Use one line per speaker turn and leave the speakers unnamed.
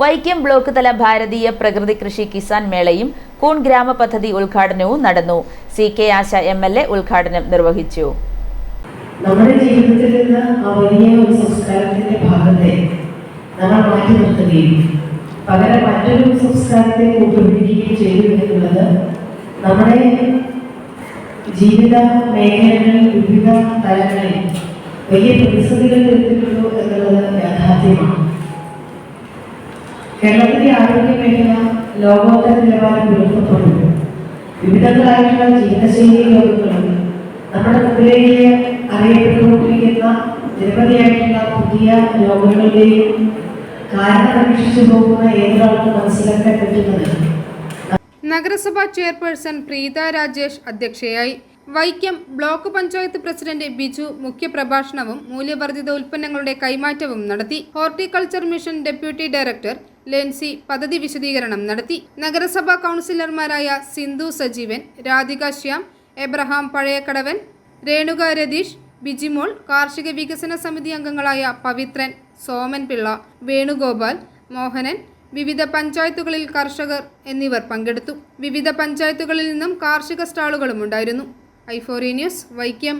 Vaikom block തല ഭാരതീയ പ്രകൃതി കൃഷി കിസാൻ മേളയും കൂൺ ഗ്രാമ പദ്ധതി ഉദ്ഘാടനവും നടന്നു. C K Asha M L A ഉദ്ഘാടനം നിർവഹിച്ചു.
നമ്മുടെ ജീവിതത്തിൽ നിന്ന് ആ ഒരു സംസ്കാരത്തിന്റെ ഭാഗത്തെ നമ്മൾ മാറ്റി നിർത്തുകയും പകരം മറ്റൊരു സംസ്കാരത്തെ കൂട്ടുപിടിക്കുകയും ചെയ്തു എന്നുള്ളത് നമ്മുടെ ജീവിത മേഖലകളിൽ വിവിധ തലങ്ങളിൽ വലിയ പ്രതിസന്ധികൾ എത്തിയിട്ടുള്ളൂ എന്നുള്ളത് യാഥാർത്ഥ്യമാണ്. കേരളത്തിലെ ആരോഗ്യ മേഖല ലോകോത്തര നിലവാരം പുലർത്തുന്നുണ്ട് വിവിധങ്ങളായിട്ടുള്ള ജീവിതശൈലി രോഗങ്ങളും നമ്മുടെ മുമ്പിലേക്ക് അറിയപ്പെട്ടുകൊണ്ടിരിക്കുന്ന നിരവധിയായിട്ടുള്ള പുതിയ രോഗങ്ങളുടെയും കാരണം അന്വേഷിച്ചു പോകുന്ന ഏതൊരാൾക്കും മനസ്സിലാക്കാൻ പറ്റുന്നത്?
നഗരസഭാ ചെയർപേഴ്സൺ പ്രീത രാജേഷ് അധ്യക്ഷയായി വൈക്കം ബ്ലോക്ക് പഞ്ചായത്ത് പ്രസിഡന്റ് ബിജു മുഖ്യപ്രഭാഷണവും മൂല്യവർദ്ധിത ഉൽപ്പന്നങ്ങളുടെ കൈമാറ്റവും നടത്തി. Horticulture mission deputy director Lency പദ്ധതി വിശദീകരണം നടത്തി. നഗരസഭാ കൗൺസിലർമാരായ സിന്ധു സജീവൻ രാധിക ശ്യാം എബ്രഹാം പഴയക്കടവൻ രേണുക രതീഷ് ബിജിമോൾ കാർഷിക വികസന സമിതി അംഗങ്ങളായ പവിത്രൻ സോമൻ പിള്ള വേണുഗോപാൽ മോഹനൻ വിവിധ പഞ്ചായത്തുകളിൽ കർഷകർ എന്നിവർ പങ്കെടുത്തു. വിവിധ പഞ്ചായത്തുകളിൽ നിന്നും കാർഷിക സ്റ്റാളുകളും ഉണ്ടായിരുന്നു. ഐഫോറി ന്യൂസ് വൈക്കം